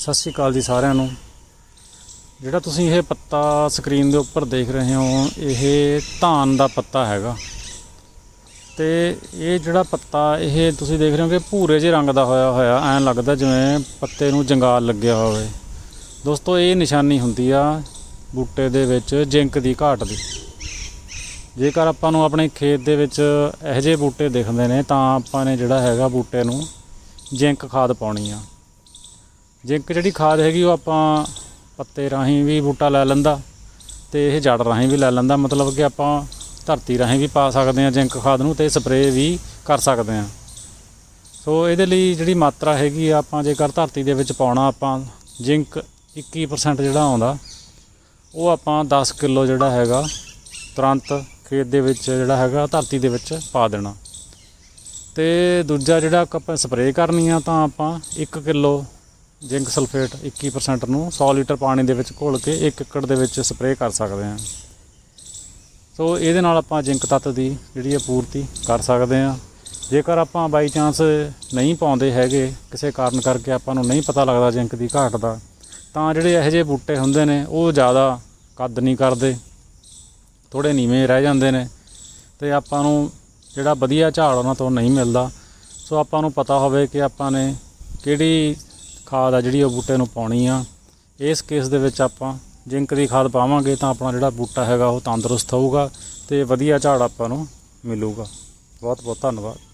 ਸਤਿ ਸ਼੍ਰੀ ਅਕਾਲ ਜੀ ਸਾਰਿਆਂ ਨੂੰ। ਜਿਹੜਾ ਤੁਸੀਂ ਇਹ ਪੱਤਾ ਸਕਰੀਨ ਦੇ ਉੱਪਰ ਦੇਖ ਰਹੇ ਹੋ, ਇਹ ਧਾਨ ਦਾ ਪੱਤਾ ਹੈਗਾ। ਤੇ ਇਹ ਜਿਹੜਾ ਪੱਤਾ, ਇਹ ਤੁਸੀਂ ਦੇਖ ਰਹੇ ਹੋ ਕਿ ਭੂਰੇ ਜਿਹੇ ਰੰਗ ਦਾ ਹੋਇਆ ਹੋਇਆ, ਐਂ ਲੱਗਦਾ ਜਿਵੇਂ ਪੱਤੇ ਨੂੰ ਜੰਗਾਲ ਲੱਗਿਆ ਹੋਵੇ। ਦੋਸਤੋ, ਇਹ ਨਿਸ਼ਾਨੀ ਹੁੰਦੀ ਆ ਬੂਟੇ ਦੇ ਵਿੱਚ ਜਿੰਕ ਦੀ ਘਾਟ ਦੀ। ਜੇਕਰ ਆਪਾਂ ਨੂੰ ਆਪਣੇ ਖੇਤ ਦੇ ਵਿੱਚ ਇਹੋ ਜਿਹੇ ਬੂਟੇ ਦਿਖਦੇ ਨੇ, ਤਾਂ ਆਪਾਂ ਨੇ ਜਿਹੜਾ ਹੈਗਾ ਬੂਟੇ ਨੂੰ ਜਿੰਕ ਖਾਦ ਪਾਉਣੀ ਆ। ਜਿੰਕ ਜਿਹੜੀ ਖਾਦ ਹੈਗੀ ਉਹ ਆਪਾਂ ਪੱਤੇ ਰਾਹੀਂ ਵੀ ਬੂਟਾ ਲੈ ਲੈਂਦਾ ਤੇ ਇਹ ਜੜ ਰਾਹੀਂ ਵੀ ਲੈ ਲੈਂਦਾ, ਮਤਲਬ ਕਿ ਆਪਾਂ ਧਰਤੀ ਰਾਹੀਂ ਵੀ ਪਾ ਸਕਦੇ ਹਾਂ, ਜਿੰਕ ਖਾਦ ਨੂੰ ਤੇ ਸਪਰੇਅ ਵੀ ਕਰ ਸਕਦੇ ਹਾਂ। ਸੋ ਇਹਦੇ ਲਈ ਜਿਹੜੀ ਮਾਤਰਾ ਹੈਗੀ ਆ, ਆਪਾਂ ਜੇਕਰ ਧਰਤੀ ਦੇ ਵਿੱਚ ਪਾਉਣਾ, ਆਪਾਂ ਜਿੰਕ 21% ਜਿਹੜਾ ਆਉਂਦਾ, ਉਹ ਆਪਾਂ 10 ਕਿਲੋ ਜਿਹੜਾ ਹੈਗਾ, ਤੁਰੰਤ ਖੇਤ ਦੇ ਵਿੱਚ ਜਿਹੜਾ ਹੈਗਾ, ਧਰਤੀ ਦੇ ਵਿੱਚ ਪਾ ਦੇਣਾ। ਤੇ ਦੂਜਾ ਜਿਹੜਾ ਆਪਾਂ ਸਪਰੇਅ ਕਰਨੀ ਆ, ਤਾਂ ਆਪਾਂ 1 ਕਿਲੋ ਜ਼ਿੰਕ ਸਲਫੇਟ 21% ਨੂੰ 100 ਲੀਟਰ ਪਾਣੀ ਦੇ ਵਿੱਚ ਘੋਲ ਕੇ 1 ਏਕੜ ਦੇ ਵਿੱਚ ਸਪਰੇਅ ਕਰ ਸਕਦੇ ਹਾਂ। ਸੋ ਇਹਦੇ ਨਾਲ ਆਪਾਂ ਜ਼ਿੰਕ ਤੱਤ ਦੀ ਜਿਹੜੀ ਹੈ ਪੂਰਤੀ ਕਰ ਸਕਦੇ ਹਾਂ। ਜੇਕਰ ਆਪਾਂ ਬਾਈ ਚਾਂਸ ਨਹੀਂ ਪਾਉਂਦੇ ਹੈਗੇ, ਕਿਸੇ ਕਾਰਨ ਕਰਕੇ ਆਪਾਂ ਨੂੰ ਨਹੀਂ ਪਤਾ ਲੱਗਦਾ ਜ਼ਿੰਕ ਦੀ ਘਾਟ ਦਾ, ਤਾਂ ਜਿਹੜੇ ਇਹੋ ਜਿਹੇ ਬੂਟੇ ਹੁੰਦੇ ਨੇ, ਉਹ ਜ਼ਿਆਦਾ ਕੱਦ ਨਹੀਂ ਕਰਦੇ ਥੋੜੇ ਨੀਵੇਂ ਰਹਿ ਜਾਂਦੇ ਨੇ ਤੇ ਆਪਾਂ ਨੂੰ ਜਿਹੜਾ ਵਧੀਆ ਝਾੜ ਉਹਨਾਂ ਤੋਂ ਨਹੀਂ ਮਿਲਦਾ। ਸੋ ਆਪਾਂ ਨੂੰ ਪਤਾ ਹੋਵੇ ਕਿ ਆਪਾਂ ਨੇ ਕਿਹੜੀ ਖਾਦ ਆ ਜਿਹੜੀ ਉਹ ਬੂਟੇ ਨੂੰ ਪਾਉਣੀ ਆ। ਇਸ ਕੇਸ ਦੇ ਵਿੱਚ ਆਪਾਂ ਜਿੰਕ ਦੀ ਖਾਦ ਪਾਵਾਂਗੇ ਤਾਂ ਆਪਣਾ ਜਿਹੜਾ ਬੂਟਾ ਹੈਗਾ ਉਹ ਤੰਦਰੁਸਤ ਹੋਊਗਾ ਤੇ ਵਧੀਆ ਝਾੜ ਆਪਾਂ ਨੂੰ ਮਿਲੂਗਾ। ਬਹੁਤ ਬਹੁਤ ਧੰਨਵਾਦ।